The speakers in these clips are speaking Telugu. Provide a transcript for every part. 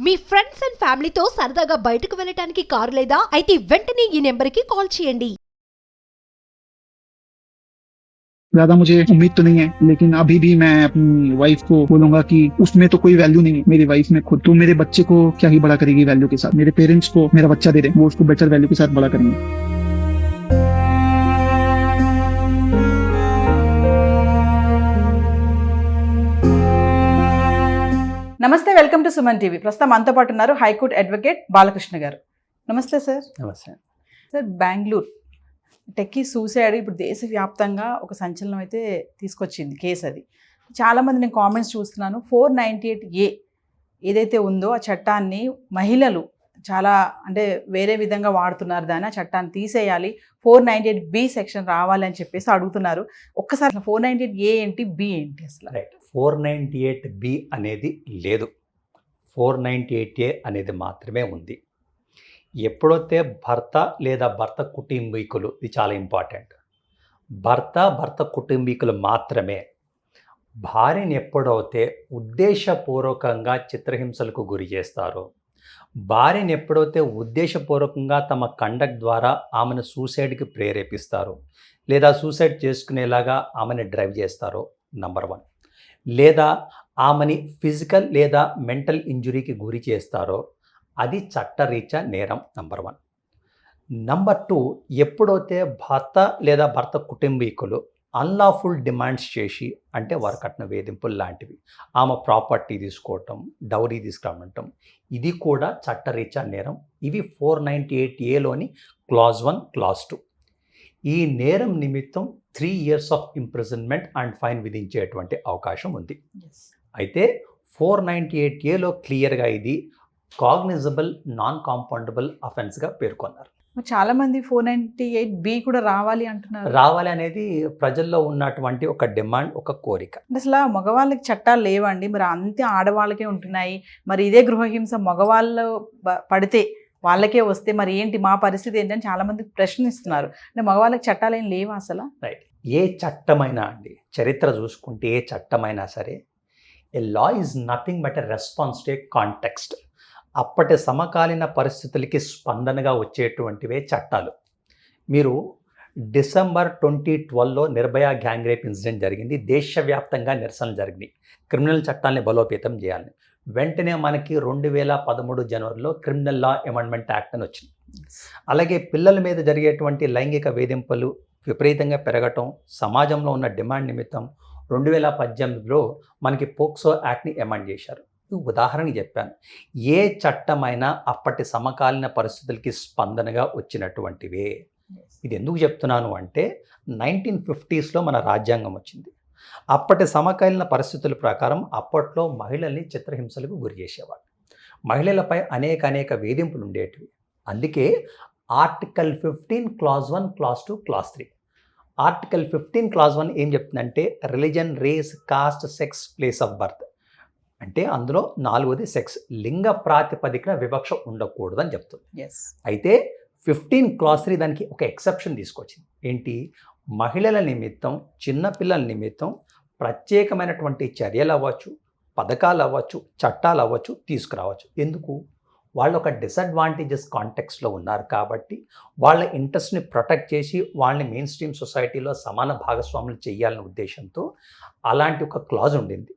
మీ ఫ్రెండ్స్ అండ్ ఫ్యామిలీతో సరదాగా బయటకు వెళ్ళటానికి కారు లేదా అయితే వెంటనే ఈ నెంబర్కి కాల్ చేయండి ज्यादा मुझे उम्मीद तो नहीं है लेकिन अभी भी मैं अपनी वाइफ को बोलूंगा कि उसमें तो कोई वैल्यू नहीं है मेरी वाइफ में खुद तो मेरे बच्चे को क्या ही बड़ा करेगी वैल्यू के साथ मेरे पेरेंट्स को मेरा बच्चा दे रहे हैं वो उसको बेटर वैल्यू के साथ बड़ा करेंगे నమస్తే వెల్కమ్ టు సుమన్ టీవీ. ప్రస్తుతం మనతో పాటు ఉన్నారు హైకోర్టు అడ్వకేట్ బాలకృష్ణ గారు. నమస్తే సార్ నమస్తే. సార్ బెంగళూరు టెక్కీ సూసైడ్ ఇప్పుడు దేశవ్యాప్తంగా ఒక సంచలనం అయితే తీసుకొచ్చింది కేసు అది. చాలామంది నేను కామెంట్స్ చూస్తున్నాను. ఫోర్ నైంటీ ఎయిట్ ఏ ఏదైతే ఉందో ఆ చట్టాన్ని మహిళలు చాలా అంటే వేరే విధంగా వాడుతున్నారు దాన్ని. ఆ చట్టాన్ని తీసేయాలి. Four ninety eight B section రావాలి అని చెప్పేసి అడుగుతున్నారు. ఒక్కసారి ఫోర్ నైంటీ ఎయిట్ ఏ ఏంటి? బి ఏంటి అసలు? Right four ninety eight B అనేది లేదు. ఫోర్ నైంటీ ఎయిట్ ఏ అనేది మాత్రమే ఉంది. ఎప్పుడైతే భర్త లేదా భర్త కుటుంబీకులు ఇది చాలా ఇంపార్టెంట్. భర్త భర్త కుటుంబీకులు మాత్రమే భార్యని ఎప్పుడైతే ఉద్దేశపూర్వకంగా చిత్రహింసలకు గురి చేస్తారో భార్యని ఎప్పుడైతే ఉద్దేశపూర్వకంగా తమ కండక్ట్ ద్వారా ఆమెను సూసైడ్కి ప్రేరేపిస్తారో లేదా సూసైడ్ చేసుకునేలాగా ఆమెను డ్రైవ్ చేస్తారో నంబర్ వన్. లేదా ఆమెని ఫిజికల్ లేదా మెంటల్ ఇంజురీకి గురి చేస్తారో అది చట్టరీత్యా నేరం నంబర్ వన్. నంబర్ టూ ఎప్పుడైతే భర్త లేదా భర్త కుటుంబీకులు అన్లాఫుల్ డిమాండ్స్ చేసి అంటే వారు కట్టిన వేధింపులు లాంటివి ఆమె ప్రాపర్టీ తీసుకోవటం డౌరీ తీసుకురావటం ఇది కూడా చట్టరీత్యా నేరం. ఇవి ఫోర్ నైంటీ ఎయిట్ ఏలోని క్లాజ్ వన్ క్లాజ్ టూ. ఈ నేరం నిమిత్తం three years of imprisonment and fine విధించేటువంటి అవకాశం ఉంది. అయితే ఫోర్ నైంటీ ఎయిట్ ఏలో క్లియర్గా ఇది కాగ్నిజబుల్ నాన్ కాంపౌండబుల్ అఫెన్స్గా పేర్కొన్నారు. చాలా మంది ఫోర్ నైన్టీ ఎయిట్ బి కూడా రావాలి అంటున్నారు. రావాలి అనేది ప్రజల్లో ఉన్నటువంటి ఒక డిమాండ్ ఒక కోరిక. అసలు మగవాళ్ళకి చట్టాలు లేవండి. మరి అంతే ఆడవాళ్ళకే ఉంటున్నాయి. మరి ఇదే గృహహింస మగవాళ్ళు పడితే వాళ్ళకే వస్తే మరి ఏంటి మా పరిస్థితి ఏంటని చాలామంది ప్రశ్నిస్తున్నారు. అంటే మగవాళ్ళకి చట్టాలు ఏం లేవా అసలు? రైట్ ఏ చట్టమైనా అండి చరిత్ర చూసుకుంటే ఏ చట్టమైనా సరే ఏ law is nothing but a response to context అప్పటి సమకాలీన పరిస్థితులకి స్పందనగా వచ్చేటువంటివే చట్టాలు. మీరు డిసెంబర్ ట్వంటీ ట్వెల్వ్లో నిర్భయ గ్యాంగ్ రేప్ ఇన్సిడెంట్ జరిగింది దేశవ్యాప్తంగా నిరసనలు జరిగినాయి. క్రిమినల్ చట్టాన్ని బలోపేతం చేయాలని. వెంటనే మనకి రెండు వేల పదమూడు జనవరిలో క్రిమినల్ లా అమెండ్మెంట్ యాక్ట్ అని వచ్చింది. అలాగే పిల్లల మీద జరిగేటువంటి లైంగిక వేధింపులు విపరీతంగా పెరగటం సమాజంలో ఉన్న డిమాండ్ నిమిత్తం రెండు వేల పద్దెనిమిదిలో మనకి పోక్సో యాక్ట్ని అమెండ్ చేశారు. ఈ ఉదాహరణకి చెప్పాను. ఏ చట్టమైనా అప్పటి సమకాలీన పరిస్థితులకి స్పందనగా వచ్చినటువంటివే. ఇది ఎందుకు చెప్తున్నాను అంటే నైన్టీన్ ఫిఫ్టీస్లో మన రాజ్యాంగం వచ్చింది. అప్పటి సమకాలీన పరిస్థితుల ప్రకారం అప్పట్లో మహిళల్ని చిత్రహింసలకు గురి చేసేవాళ్ళు. మహిళలపై అనేక అనేక వేధింపులు ఉండేటివి. అందుకే article fifteen clause one clause two clause three. Article fifteen clause one ఏం చెప్తుందంటే religion race caste sex place of birth. అంటే అందులో నాలుగోది సెక్స్. లింగ ప్రాతిపదికన వివక్ష ఉండకూడదని చెప్తుంది. ఎస్ అయితే ఫిఫ్టీన్ క్లాస్ త్రీ దానికి ఒక ఎక్సెప్షన్ తీసుకొచ్చింది. ఏంటి? మహిళల నిమిత్తం చిన్నపిల్లల నిమిత్తం ప్రత్యేకమైనటువంటి చర్యలు అవ్వచ్చు పథకాలు అవ్వచ్చు చట్టాలు అవ్వచ్చు తీసుకురావచ్చు. ఎందుకు? వాళ్ళు ఒక డిసడ్వాంటేజెస్ కాంటెక్స్లో ఉన్నారు కాబట్టి వాళ్ళ ఇంట్రెస్ట్ని ప్రొటెక్ట్ చేసి వాళ్ళని మెయిన్ స్ట్రీమ్ సొసైటీలో సమాన భాగస్వాములు చేయాలనే ఉద్దేశంతో అలాంటి ఒక క్లాజ్ ఉండింది.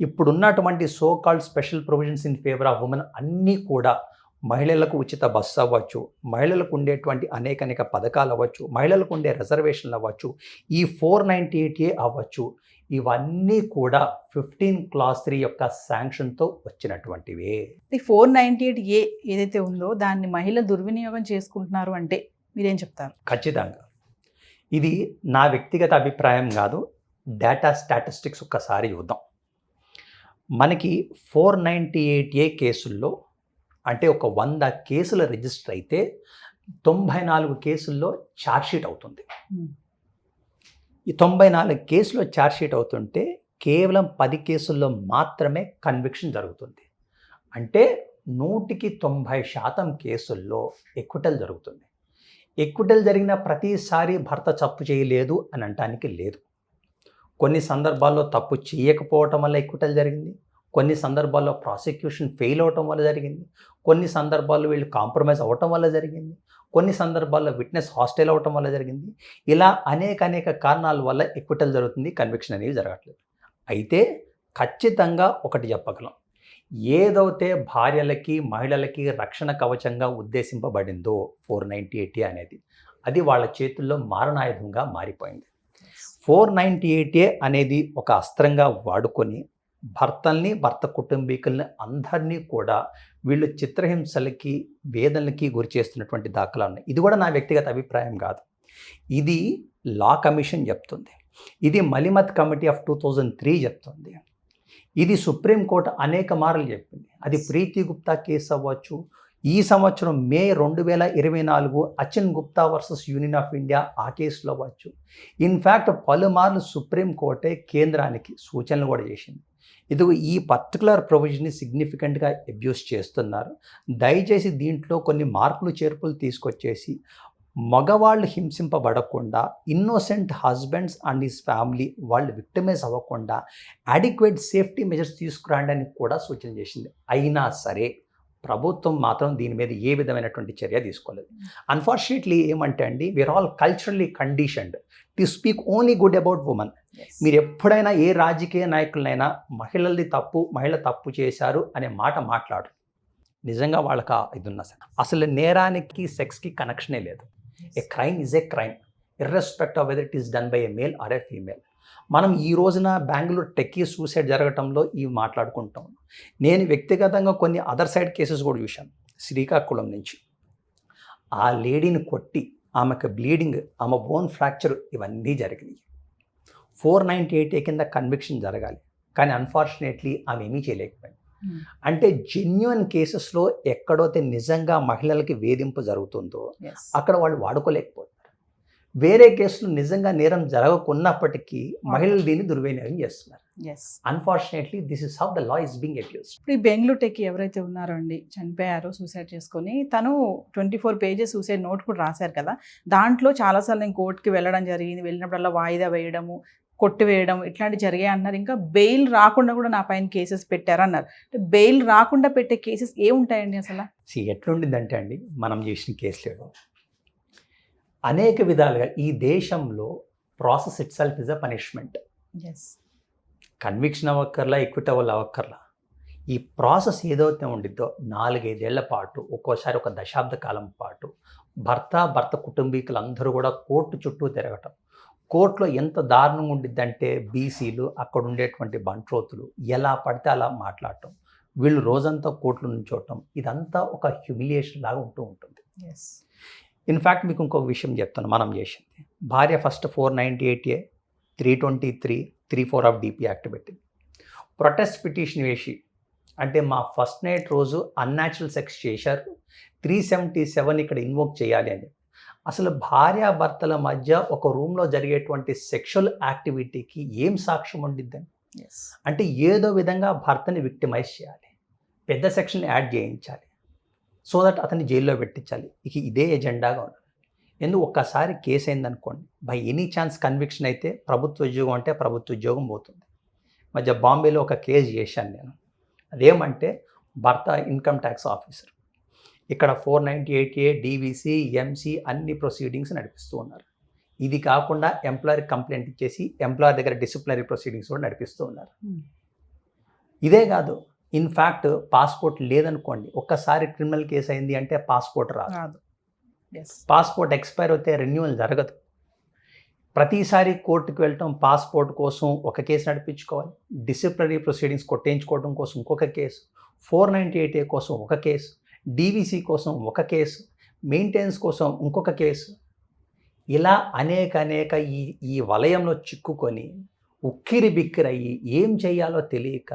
ఇప్పుడున్నటువంటి so called special provisions in favour of women అన్నీ కూడా మహిళలకు ఉచిత బస్సు అవ్వచ్చు మహిళలకు ఉండేటువంటి అనేక అనేక పథకాలు అవ్వచ్చు మహిళలకు ఉండే రిజర్వేషన్లు అవ్వచ్చు ఈ ఫోర్ నైంటీ ఎయిట్ ఏ అవ్వచ్చు ఇవన్నీ కూడా ఫిఫ్టీన్ క్లాస్ త్రీ యొక్క శాంక్షన్తో వచ్చినటువంటివే. ఈ ఫోర్ నైన్టీ ఎయిట్ ఏ ఏదైతే ఉందో దాన్ని మహిళ దుర్వినియోగం చేసుకుంటున్నారు అంటే మీరేం చెప్తారు? ఖచ్చితంగా. ఇది నా వ్యక్తిగత అభిప్రాయం కాదు డేటా స్టాటిస్టిక్స్ ఒక్కసారి చూద్దాం. మనకి ఫోర్ నైంటీ ఎయిట్ ఏ కేసుల్లో అంటే ఒక వంద కేసులు రిజిస్టర్ అయితే తొంభై నాలుగు కేసుల్లో ఛార్జ్షీట్ అవుతుంది. ఈ తొంభై నాలుగు కేసులో ఛార్జ్షీట్ అవుతుంటే కేవలం పది కేసుల్లో మాత్రమే కన్విక్షన్ జరుగుతుంది. అంటే నూటికి తొంభై శాతం కేసుల్లో ఎక్కుటలు జరుగుతుంది. ఎక్కుటలు జరిగిన ప్రతిసారి భర్త తప్పు చేయలేదు అని అనటానికి లేదు. కొన్ని సందర్భాల్లో తప్పు చేయకపోవటం వల్ల ఎక్కుటలు జరిగింది. కొన్ని సందర్భాల్లో ప్రాసిక్యూషన్ ఫెయిల్ అవటం వల్ల జరిగింది. కొన్ని సందర్భాల్లో వీళ్ళు కాంప్రమైజ్ అవ్వటం వల్ల జరిగింది. కొన్ని సందర్భాల్లో విట్నెస్ హాస్టల్ అవటం వల్ల జరిగింది. ఇలా అనేక అనేక కారణాల వల్ల ఎక్విటల్ జరుగుతుంది కన్విక్షన్ అనేవి జరగట్లేదు. అయితే ఖచ్చితంగా ఒకటి చెప్పగలం. ఏదైతే భార్యలకి మహిళలకి రక్షణ కవచంగా ఉద్దేశింపబడిందో ఫోర్ నైంటీ ఎయిటీ అనేది అది వాళ్ళ చేతుల్లో మారణాయుధంగా మారిపోయింది. ఫోర్ నైంటీ ఎయిట్ అనేది ఒక అస్త్రంగా వాడుకొని భర్తల్ని భర్త కుటుంబీకుల్ని అందరినీ కూడా వీళ్ళు చిత్రహింసలకి వేదనలకి గురి చేస్తున్నటువంటి దాఖలా ఉన్నాయి. ఇది కూడా నా వ్యక్తిగత అభిప్రాయం కాదు. ఇది లా కమిషన్ చెప్తుంది. ఇది Malimath committee of two thousand three చెప్తుంది. ఇది సుప్రీంకోర్టు అనేక మార్లు చెప్పింది. అది ప్రీతి గుప్తా కేసు అవ్వచ్చు. ఈ సంవత్సరం మే రెండు వేల ఇరవై నాలుగు Achin Gupta versus union of India ఆ కేసులో అవ్వచ్చు. ఇన్ఫ్యాక్ట్ పలుమార్లు సుప్రీంకోర్టే కేంద్రానికి సూచనలు కూడా చేసింది. ఇదిగో ఈ పర్టికులర్ ప్రొవిజన్ని సిగ్నిఫికెంట్గా అబ్యూస్ చేస్తున్నారు. దయచేసి దీంట్లో కొన్ని మార్పులు చేర్పులు తీసుకొచ్చేసి మగవాళ్ళు హింసింపబడకుండా innocent husbands and his family వాళ్ళు విక్టమైజ్ అవ్వకుండా అడిక్వేట్ సేఫ్టీ మెజర్స్ తీసుకురాండి అని కూడా సూచన చేసింది. అయినా సరే ప్రభుత్వం మాత్రం దీని మీద ఏ విధమైనటువంటి చర్య తీసుకోలేదు. అన్ఫార్చునేట్లీ ఏమంటే అండి we are all culturally conditioned to speak only good about women మీరు ఎప్పుడైనా ఏ రాజకీయ నాయకులనైనా మహిళలది తప్పు మహిళ తప్పు చేశారు అనే మాట మాట్లాడు. నిజంగా వాళ్ళకి ఇది ఉన్నా సరే అసలు నేరానికి సెక్స్కి కనెక్షనే లేదు. A crime is a crime irrespective of whether it is done by a male or a female మనం ఈ రోజున బెంగళూరు టెక్కీ సూసైడ్ జరగటంలో ఇవి మాట్లాడుకుంటాం. నేను వ్యక్తిగతంగా కొన్ని అదర్ సైడ్ కేసెస్ కూడా చూశాను శ్రీకాకుళం నుంచి. ఆ లేడీని కొట్టి ఆమెకు బ్లీడింగ్ ఆమె బోన్ ఫ్రాక్చర్ ఇవన్నీ జరిగినాయి. ఫోర్ నైంటీ ఎయిట్ కింద కన్విక్షన్ జరగాలి కానీ అన్ఫార్చునేట్లీ ఆమె ఏమీ చేయలేకపోయింది. అంటే జెన్యున్ కేసెస్లో ఎక్కడైతే నిజంగా మహిళలకి వేధింపు జరుగుతుందో అక్కడ వాళ్ళు వాడుకోలేకపోతున్నారు వేరే కేసులు నిజంగా నేరం జరగకున్నప్పటికీ మహిళలు దీన్ని దుర్వినియోగం చేస్తున్నారు. Yes unfortunately this is how the law is being abused ఇప్పుడు ఈ బెంగళూరు టెక్కి ఎవరైతే ఉన్నారో అండి చనిపోయారో సూసైడ్ చేసుకొని తను twenty four pages suicide note కూడా రాశారు కదా. దాంట్లో చాలాసార్లు నేను కోర్టుకి వెళ్ళడం జరిగింది. వెళ్ళినప్పుడల్లా వాయిదా వేయడము కొట్టివేయడం ఇట్లాంటివి జరిగాయి అన్నారు. ఇంకా బెయిల్ రాకుండా కూడా నా పైన కేసెస్ పెట్టారన్నారు బెయిల్ రాకుండా పెట్టే కేసెస్ ఏముంటాయండి అసలు? సి ఎట్లుండిందంటే అండి మనం చేసిన కేసులు అనేక విధాలుగా ఈ దేశంలో process itself is a punishment. Conviction అవ్వక్కర్లా equitable అవ్వక్కర్లా. ఈ ప్రాసెస్ ఏదైతే ఉండిద్దో నాలుగైదేళ్ళ పాటు ఒక్కోసారి ఒక దశాబ్ద కాలం పాటు భర్త భర్త కుటుంబీకులు అందరూ కూడా కోర్టు చుట్టూ తిరగటం. కోర్టులో ఎంత దారుణంగా ఉండిద్దంటే బీసీలు అక్కడ ఉండేటువంటి బంట్రోతులు ఎలా పడితే అలా మాట్లాడటం. వీళ్ళు రోజంతా కోర్టులో నుంచోవటం. ఇదంతా ఒక హ్యూమిలియేషన్ లాగా ఉంటూ ఉంటుంది. ఇన్ఫ్యాక్ట్ మీకు ఇంకొక విషయం చెప్తాను. మనం చేసింది. భార్య first four ninety eight A three twenty three three four of DP act పెట్టింది. ప్రొటెస్ట్ పిటిషన్ వేసి అంటే మా ఫస్ట్ నైట్ రోజు అన్యాచురల్ సెక్స్ చేశారు. త్రీ సెవెంటీ సెవెన్ ఇక్కడ ఇన్వోక్ చేయాలి అని. అసలు భార్యాభర్తల మధ్య ఒక రూమ్లో జరిగేటువంటి సెక్షువల్ యాక్టివిటీకి ఏం సాక్ష్యం ఉండిద్దని? అంటే ఏదో విధంగా భర్తని విక్టిమైజ్ చేయాలి. పెద్ద సెక్షన్ యాడ్ చేయించాలి. సో దట్ అతన్ని జైల్లో పెట్టించాలి. ఇక ఇదే ఎజెండాగా ఉంది ఎందుకు ఒక్కసారి కేసు అయిందనుకోండి బై ఎనీ ఛాన్స్ కన్విక్షన్ అయితే ప్రభుత్వ ఉద్యోగం అంటే ప్రభుత్వ ఉద్యోగం పోతుంది. మధ్య బాంబేలో ఒక కేసు చేశాను నేను. అదేమంటే భర్త ఇన్కమ్ ట్యాక్స్ ఆఫీసర్ ఇక్కడ four ninety eight A DVC MC అన్ని ప్రొసీడింగ్స్ నడిపిస్తూ ఉన్నారు. ఇది కాకుండా ఎంప్లాయర్ కంప్లైంట్ ఇచ్చేసి ఎంప్లాయర్ దగ్గర డిసిప్లినరీ ప్రొసీడింగ్స్ కూడా నడిపిస్తూ ఉన్నారు. Hmm. ఇదే కాదు ఇన్ఫ్యాక్ట్ పాస్పోర్ట్ లేదనుకోండి ఒక్కసారి క్రిమినల్ కేసు అయింది అంటే పాస్పోర్ట్ రాదు. పాస్పోర్ట్ ఎక్స్పైర్ అయితే రెన్యువల్ జరగదు. ప్రతిసారి కోర్టుకు వెళ్ళటం పాస్పోర్ట్ కోసం ఒక కేసు నడిపించుకోవాలి. డిసిప్లినరీ ప్రొసీడింగ్స్ కొట్టేయించుకోవడం కోసం ఇంకొక case. Four ninety eight A కోసం ఒక కేసు. డీవీసీ కోసం ఒక కేసు. మెయింటెనెన్స్ కోసం ఇంకొక కేసు. ఇలా అనేక అనేక ఈ ఈ వలయంలో చిక్కుకొని ఉక్కిరి బిక్కిరయ్యి ఏం చేయాలో తెలియక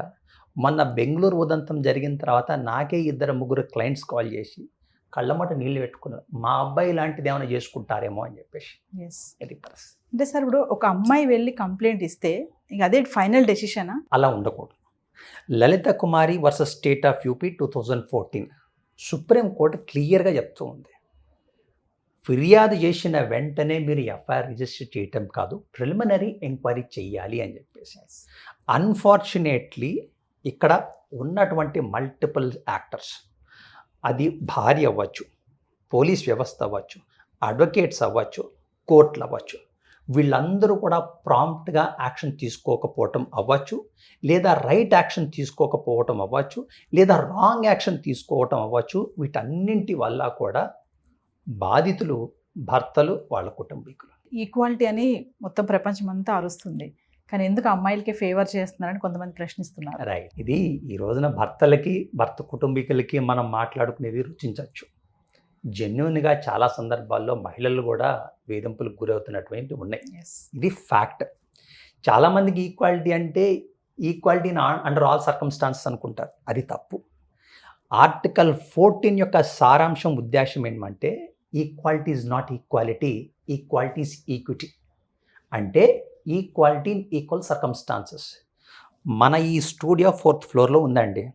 మొన్న బెంగళూరు ఉదంతం జరిగిన తర్వాత నాకే ఇద్దరు ముగ్గురు క్లయింట్స్ కాల్ చేసి కళ్ళమట నీళ్ళు పెట్టుకున్నారు మా అబ్బాయి లాంటిది ఏమైనా చేసుకుంటారేమో అని చెప్పేసి. ఎస్ ఇది పరిస్థితి. అంటే సార్ ఇప్పుడు ఒక అమ్మాయి వెళ్ళి కంప్లైంట్ ఇస్తే ఇంక అదే ఫైనల్ డెసిషనా అలా ఉండకూడదు. Lalita Kumari versus state of UP two thousand fourteen supreme court క్లియర్గా చెప్తూ ఉంది. ఫిర్యాదు చేసిన వెంటనే మీరు ఎఫ్ఐఆర్ రిజిస్టర్ చేయటం కాదు ప్రిలిమినరీ ఎంక్వైరీ చేయాలి అని చెప్పేసి. అన్ఫార్చునేట్లీ ఇక్కడ ఉన్నటువంటి మల్టిపుల్ యాక్టర్స్ అది భార్య అవ్వచ్చు పోలీస్ వ్యవస్థ అవ్వచ్చు అడ్వకేట్స్ అవ్వచ్చు కోర్టులు అవ్వచ్చు. వీళ్ళందరూ కూడా ప్రాంప్ట్గా యాక్షన్ తీసుకోకపోవటం అవ్వచ్చు లేదా రైట్ యాక్షన్ తీసుకోకపోవటం అవ్వచ్చు లేదా రాంగ్ యాక్షన్ తీసుకోవటం అవ్వచ్చు. వీటన్నింటి వల్ల కూడా బాధితులు భర్తలు వాళ్ళ కుటుంబీకులు. ఈక్వాలిటీ అని మొత్తం ప్రపంచం అంతా అరుస్తుంది. కానీ ఎందుకు అమ్మాయిలకి ఫేవర్ చేస్తున్నారని కొంతమంది ప్రశ్నిస్తున్నారు. రైట్ ఇది ఈ రోజున భర్తలకి భర్త కుటుంబీకులకి మనం మాట్లాడుకునేది రుచించవచ్చు. జెన్యున్గా చాలా సందర్భాల్లో మహిళలు కూడా వేధింపులకు గురవుతున్నటువంటి ఉన్నాయి. ఎస్ ఇది ఫ్యాక్ట్ చాలామందికి ఈక్వాలిటీ అంటే ఈక్వాలిటీ అండర్ ఆల్ సర్కమ్స్టాన్సెస్ అనుకుంటారు. అది తప్పు. ఆర్టికల్ ఫోర్టీన్ యొక్క సారాంశం ఉద్దేశం ఏంటంటే equality is not equality equality is equity అంటే ఈక్వాలిటీ ఇన్ ఈక్వల్ సర్కమ్స్టాన్సెస్ మన ఈ స్టూడియో ఫోర్త్ ఫ్లోర్లో ఉందండి.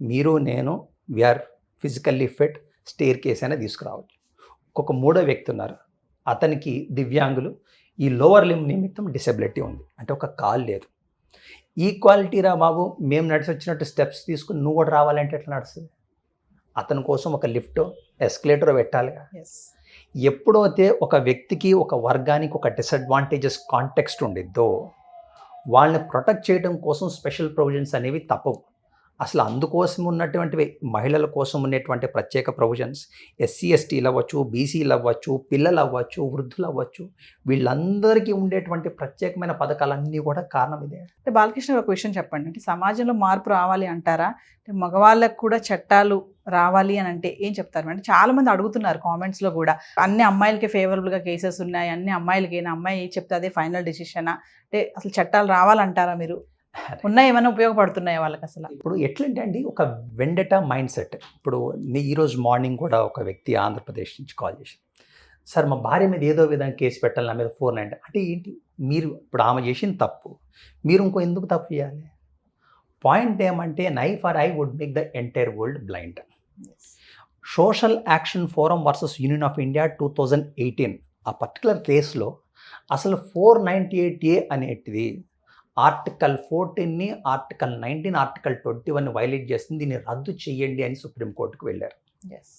మీరు నేను we are physically fit staircase అయినా తీసుకురావచ్చు. ఒక మూడో వ్యక్తి ఉన్నారు. అతనికి దివ్యాంగులు. ఈ లోవర్ లిమ్ నిమిత్తం డిసెబిలిటీ ఉంది. అంటే ఒక కాల్ లేదు. ఈక్వాలిటీ రా బాబు మేము నడిచి వచ్చినట్టు స్టెప్స్ తీసుకుని నువ్వు కూడా రావాలంటే ఎట్లా నడుస్తుంది? అతని కోసం ఒక లిఫ్ట్ ఎస్కలేటర్ పెట్టాలిగా? ఎస్ ఎప్పుడైతే ఒక వ్యక్తికి ఒక వర్గానికి ఒక డిసడ్వాంటేజెస్ కాంటెక్స్ట్ ఉండిద్దో వాళ్ళని ప్రొటెక్ట్ చేయడం కోసం స్పెషల్ ప్రొవిజన్స్ అనేవి తప్పవు. అసలు అందుకోసం ఉన్నటువంటి మహిళల కోసం ఉన్నటువంటి ప్రత్యేక ప్రొవిజన్స్ ఎస్సీ ఎస్టీలు అవ్వచ్చు బీసీలు అవ్వచ్చు పిల్లలు అవ్వచ్చు వృద్ధులు అవ్వచ్చు వీళ్ళందరికీ ఉండేటువంటి ప్రత్యేకమైన పథకాలన్నీ కూడా కారణం ఇదే. అంటే బాలకృష్ణ ఒక విషయం చెప్పండి. అంటే సమాజంలో మార్పు రావాలి అంటారా? అంటే మగవాళ్ళకు కూడా చట్టాలు రావాలి అని అంటే ఏం చెప్తారు? అంటే చాలా మంది అడుగుతున్నారు కామెంట్స్లో కూడా. అన్ని అమ్మాయిలకి ఫేవరబుల్గా కేసెస్ ఉన్నాయి అన్ని అమ్మాయిలకి అమ్మాయి ఏం చెప్తే అదే ఫైనల్ డెసిషనా అంటే అసలు చట్టాలు రావాలంటారా మీరు? ఉన్నాయి ఏమైనా ఉపయోగపడుతున్నాయి వాళ్ళకి అసలు ఇప్పుడు ఎట్లంటే అండి ఒక వెండట మైండ్ సెట్. ఇప్పుడు నీ ఈరోజు మార్నింగ్ కూడా ఒక వ్యక్తి ఆంధ్రప్రదేశ్ నుంచి కాల్ చేసి సార్ మా భార్య మీద ఏదో విధంగా కేసు పెట్టాలి నా మీద ఫోర్ నైన్ అంటే ఏంటి? మీరు ఇప్పుడు ఆమె చేసిన తప్పు. మీరు ఇంకో ఎందుకు తప్పు చేయాలి? పాయింట్ ఏమంటే knife or I would make the entire world blind. Social action forum versus union of India two thousand eighteen ఆ పర్టికులర్ కేసులో అసలు ఫోర్ నైంటీ ఎయిట్ ఏ అనేటిది article ఫోర్టీన్ని article nineteen article twenty one violate చేస్తుంది దీన్ని రద్దు చేయండి అని సుప్రీంకోర్టుకు వెళ్ళారు. ఎస్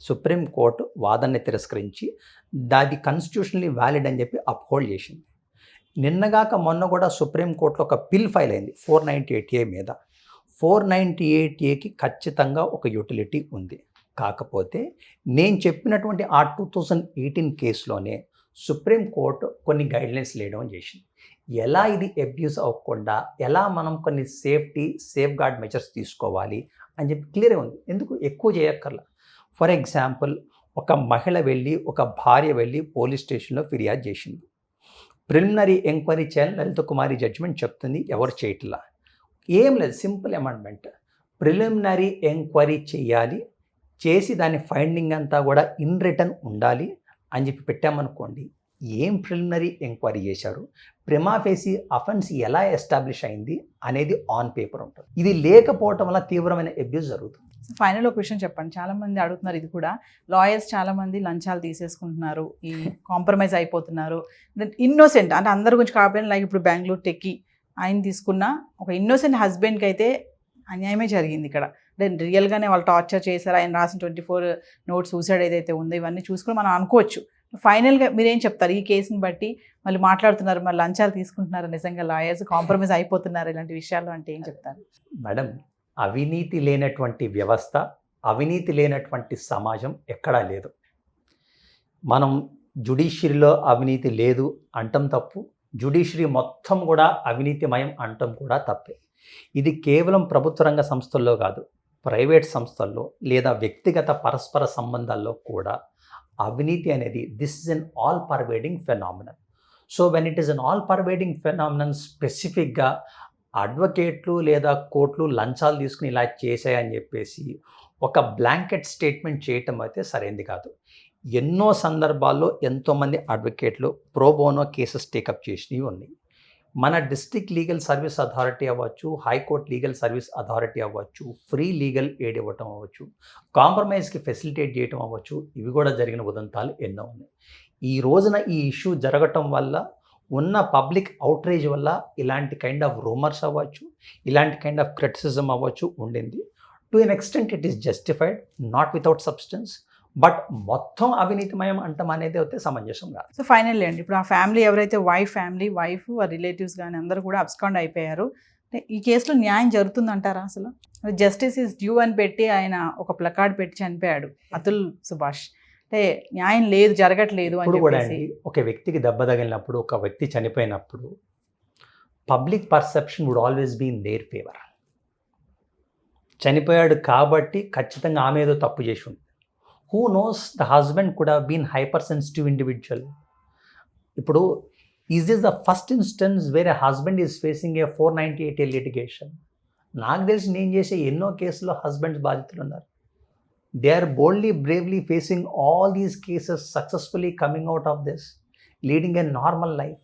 సుప్రీంకోర్టు వాదనని తిరస్కరించి దాది కాన్స్టిట్యూషనలీ వ్యాలిడ్ అని చెప్పి అప్హోల్డ్ చేసింది. నిన్నగాక మొన్న కూడా సుప్రీంకోర్టులో ఒక పిల్ ఫైల్ అయింది ఫోర్ నైంటీ ఎయిట్ ఏ మీద. ఫోర్ నైంటీ ఎయిట్ ఏకి ఖచ్చితంగా ఒక యూటిలిటీ ఉంది. కాకపోతే నేను చెప్పినటువంటి ఆ టూ థౌజండ్ ఎయిటీన్ కేసులోనే సుప్రీంకోర్టు కొన్ని గైడ్లైన్స్ లేయడం చేసింది. ఎలా ఇది అబ్యూస్ అవ్వకుండా ఎలా మనం కొన్ని సేఫ్టీ సేఫ్ గార్డ్ మెజర్స్ తీసుకోవాలి అని చెప్పి క్లియర్ ఉంది. ఎందుకు? ఎక్కువ చేయక్కర్లా. ఫర్ ఎగ్జాంపుల్ ఒక మహిళ వెళ్ళి ఒక భార్య వెళ్ళి పోలీస్ స్టేషన్లో ఫిర్యాదు చేసింది. ప్రిలిమినరీ ఎంక్వైరీ చేయాలని లలిత కుమారి జడ్జిమెంట్ చెప్తుంది ఎవరు చేయట్లా? ఏం లేదు సింపుల్ అమెండ్మెంట్. ప్రిలిమినరీ ఎంక్వైరీ చేయాలి చేసి దాని ఫైండింగ్ అంతా కూడా ఇన్ రిటర్న్ ఉండాలి అని చెప్పి పెట్టామనుకోండి ఏం ప్రిలిమినరీ ఎంక్వైరీ చేశారు? ప్రిమాఫేసి అఫెన్స్ ఎలా ఎస్టాబ్లిష్ అయింది అనేది ఆన్ పేపర్ ఉంటుంది. ఇది లేకపోవటం వల్ల తీవ్రమైన అబ్యూస్ జరుగుతుంది. ఫైనల్ ఒక విషయం చెప్పండి. చాలా మంది అడుగుతున్నారు ఇది కూడా. లాయర్స్ చాలా మంది లంచాలు తీసేసుకుంటున్నారు. ఈ కాంప్రమైజ్ అయిపోతున్నారు. ఇన్నోసెంట్ అంటే అందరి గురించి కాకపోయినా లైక్ ఇప్పుడు బెంగళూరు టెక్కి ఆయన తీసుకున్న ఒక ఇన్నోసెంట్ హస్బెండ్కి అయితే అన్యాయమే జరిగింది ఇక్కడ. అంటే రియల్గానే వాళ్ళు టార్చర్ చేశారు. ఆయన రాసిన ట్వంటీ ఫోర్ నోట్ సూసైడ్ ఏదైతే ఉందో ఇవన్నీ చూసుకుని మనం అనుకోవచ్చు. ఫైనల్గా మీరేం చెప్తారు? ఈ కేసుని బట్టి మళ్ళీ మాట్లాడుతున్నారు మళ్ళీ లంచాలు తీసుకుంటున్నారు నిజంగా లాయర్స్ కాంప్రమైజ్ అయిపోతున్నారు ఇలాంటి విషయాలు అంటే ఏం చెప్తారు? మేడం అవినీతి లేనటువంటి వ్యవస్థ అవినీతి లేనటువంటి సమాజం ఎక్కడా లేదు. మనం జుడిషియరీలో అవినీతి లేదు అంటం తప్పు జుడిషియరీ మొత్తం కూడా అవినీతిమయం అంటం కూడా తప్పే. ఇది కేవలం ప్రభుత్వ రంగ సంస్థల్లో కాదు ప్రైవేట్ సంస్థల్లో లేదా వ్యక్తిగత పరస్పర సంబంధాల్లో కూడా అవినీతి అనేది this is an all pervading phenomenon so when it is an all pervading phenomenon స్పెసిఫిక్గా అడ్వకేట్లు లేదా కోర్టులు లంచాలు తీసుకుని ఇలా చేశాయని చెప్పేసి ఒక బ్లాంకెట్ స్టేట్మెంట్ చేయటం అయితే సరైంది కాదు. ఎన్నో సందర్భాల్లో ఎంతోమంది అడ్వకేట్లు ప్రోబోనో కేసెస్ టేకప్ చేసినవి ఉన్నాయి. మన డిస్టిక్ లీగల్ సర్వీస్ అథారిటీ అవ్వచ్చు high court legal service authority అవ్వచ్చు ఫ్రీ లీగల్ ఎయిడ్ ఇవ్వటం అవ్వచ్చు కాంప్రమైజ్కి ఫెసిలిటేట్ చేయటం అవ్వచ్చు ఇవి కూడా జరిగిన ఉదంతాలు ఎన్నో ఉన్నాయి. ఈ రోజున ఈ ఇష్యూ జరగటం వల్ల ఉన్న పబ్లిక్ అవుట్రేజ్ వల్ల ఇలాంటి కైండ్ ఆఫ్ రూమర్స్ అవ్వచ్చు ఇలాంటి కైండ్ ఆఫ్ క్రిటిసిజం అవ్వచ్చు ఉండింది. To an extent it is justified not without substance but మొత్తం అవినీతిమయం అంటం అనేది అయితే సమంజసం కాదు. సో ఫైనల్ అండి ఇప్పుడు ఆ ఫ్యామిలీ ఎవరైతే వైఫ్ ఫ్యామిలీ వైఫ్ ఆ రిలేటివ్స్ కానీ అందరూ కూడా అబ్స్కాండ్ అయిపోయారు. ఈ కేసులో న్యాయం జరుగుతుందంటారా అసలు? జస్టిస్ ఇస్ డ్యూ అని పెట్టి ఆయన ఒక ప్లకార్డ్ పెట్టి చనిపోయాడు అతుల్ సుభాష్. అంటే న్యాయం లేదు జరగట్లేదు అని కూడా ఒక వ్యక్తికి దెబ్బ తగిలినప్పుడు ఒక వ్యక్తి చనిపోయినప్పుడు public perception would always be in their favour చనిపోయాడు కాబట్టి ఖచ్చితంగా ఆమె ఏదో తప్పు చేసి ఉంది who knows the husband could have been hyper sensitive individual ఇప్పుడు is this the first instance వేరే husband is facing a four ninety eight A litigation నాకు తెలిసి నేను చేసే ఎన్నో కేసుల్లో హస్బెండ్స్ బాధితులు ఉన్నారు they are boldly bravely facing all these cases successfully coming out of this leading a normal life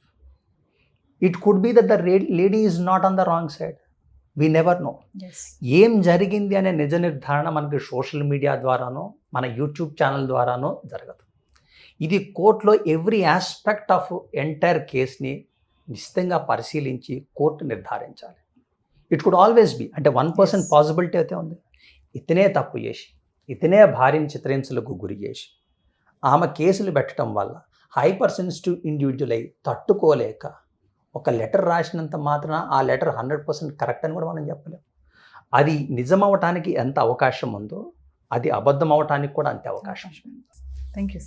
it could be that the lady is not on the wrong side we never know. ఏం జరిగింది అనే నిజ నిర్ధారణ మనకి సోషల్ మీడియా ద్వారానో మన యూట్యూబ్ ఛానల్ ద్వారానో జరగదు. ఇది కోర్టులో ఎవ్రీ ఆస్పెక్ట్ ఆఫ్ ఎంటైర్ కేస్ని నిశ్చితంగా పరిశీలించి కోర్టు నిర్ధారించాలి. It could always be. అంటే వన్ పర్సెంట్. పాసిబిలిటీ అయితే ఉంది. ఇతనే తప్పు చేసి ఇతనే భార్యని చిత్రహింసలకు గురి చేసి ఆమె కేసులు పెట్టడం వల్ల హైపర్ సెన్సిటివ్ ఇండివిజువల్ అయి తట్టుకోలేక ఒక లెటర్ రాసినంత మాత్రాన ఆ లెటర్ హండ్రెడ్ పర్సెంట్ కరెక్ట్ అని కూడా మనం చెప్పలేం. అది నిజం అవటానికి ఎంత అవకాశం ఉందో అది అబద్ధం అవటానికి కూడా అంతే అవకాశం. Thank you